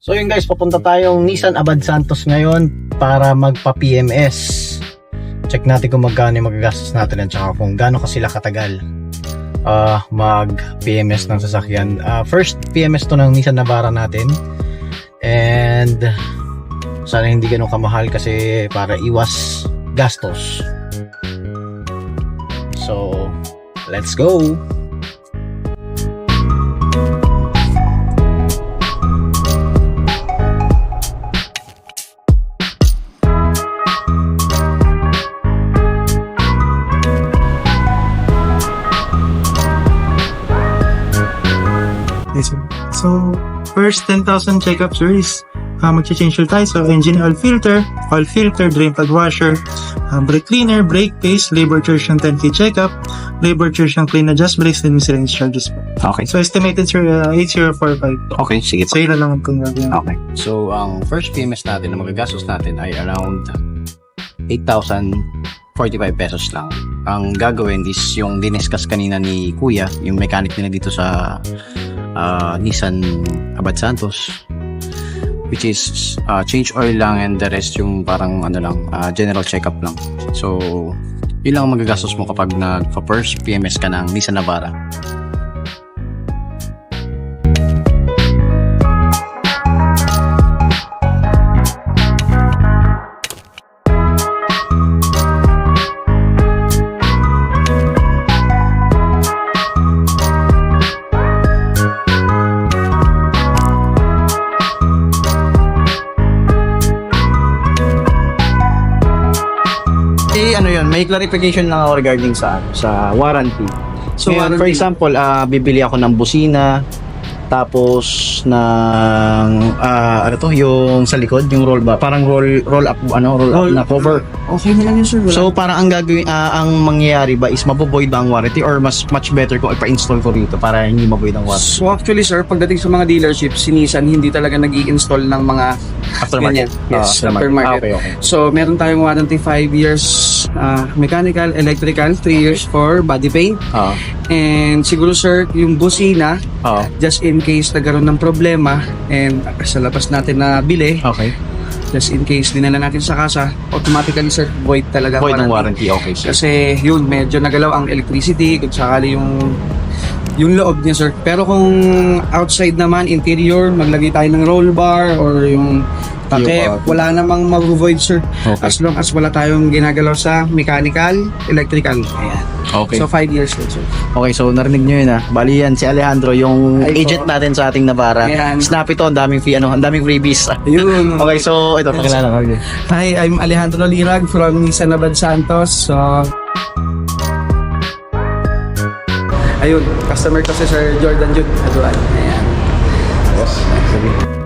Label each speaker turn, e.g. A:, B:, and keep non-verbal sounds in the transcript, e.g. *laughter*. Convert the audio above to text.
A: So yun guys, papunta tayong Nissan Abad Santos ngayon para magpa-PMS. Check natin kung magkano yung magagastos natin at saka kung gaano ka sila katagal ah, mag-PMS ng sasakyan. Ah, first PMS to ng Nissan Navara natin. And sana hindi ganun kamahal kasi para iwas gastos. So, let's go!
B: So, first 10,000 checkup sir is uh, mag-change oil tayo. So, engine oil filter, oil filter, drain plug washer, uh, brake cleaner, brake paste, labor charge ng 10k checkup, labor charge ng clean adjust brakes, and miscellaneous charges po.
A: Okay.
B: So, estimated sir, uh, 8045.
A: Okay, sige
B: So, yun lang ang kung gagawin.
A: Okay. So, ang first PMS natin na magagastos natin ay around 8,045 pesos lang. Ang gagawin is yung diniscuss kanina ni Kuya, yung mechanic nila dito sa ah, Nissan Abad Santos which is ah, change oil lang and the rest yung parang ano lang, ah, general checkup lang. So, yun lang ang magagastos mo kapag nagpa-first PMS ka ng Nissan Navara. Eh, ano yun, may clarification lang ako regarding sa sa warranty. So,
B: May
A: for
B: warranty.
A: example, ah, bibili ako ng busina, tapos ng ah, ano to, yung sa likod, yung roll ba, parang roll roll up ano, roll,
B: Roll-
A: up na cover.
B: Okay na lang yun sir.
A: So, parang ang gagawin ah, ang mangyayari ba is mabovoid ba ang warranty or mas much better kung ipa-install ko rito para hindi maboid ang warranty?
C: So actually sir, pagdating sa mga dealerships, si Nissan hindi talaga nag install ng mga
A: Aftermarket.
C: ganyan. Yes,
A: Ah,
C: aftermarket.
A: Ah, okay, okay.
C: So meron tayong warranty 5 years ah, mechanical, electrical, 3 years for body paint.
A: Ah,
C: And siguro sir, yung busina,
A: ah,
C: just in case nagkaroon ng problema and sa labas natin na bili,
A: okay.
C: just in case dinala natin sa kasa, automatically sir, void talaga
A: Void ng warranty, okay. sir.
C: kasi yun, medyo nagalaw ang electricity kung sakali yung yung loob niya sir. Pero kung outside naman, interior, maglagay tayo ng roll bar or yung
A: Yung, uh,
C: wala namang mag-void sir.
A: Okay.
C: As long as wala tayong ginagalaw sa mechanical, electrical. Ayan.
A: Okay.
C: So 5 years old sir.
A: Okay, so narinig nyo yun ah. Bali yan, si Alejandro, yung
C: Ay,
A: agent
C: po.
A: natin sa ating Navara.
C: Ayan.
A: Snap ito, ang daming fee, ano, ang daming freebies.
C: Yun. *laughs*
A: okay, so ito, pakilala ka.
C: Hi, I'm Alejandro Lirag from Nissan Abad Santos. So, ayun, customer ko si Sir Jordan Jude Aduan. Ayan.
A: Sige.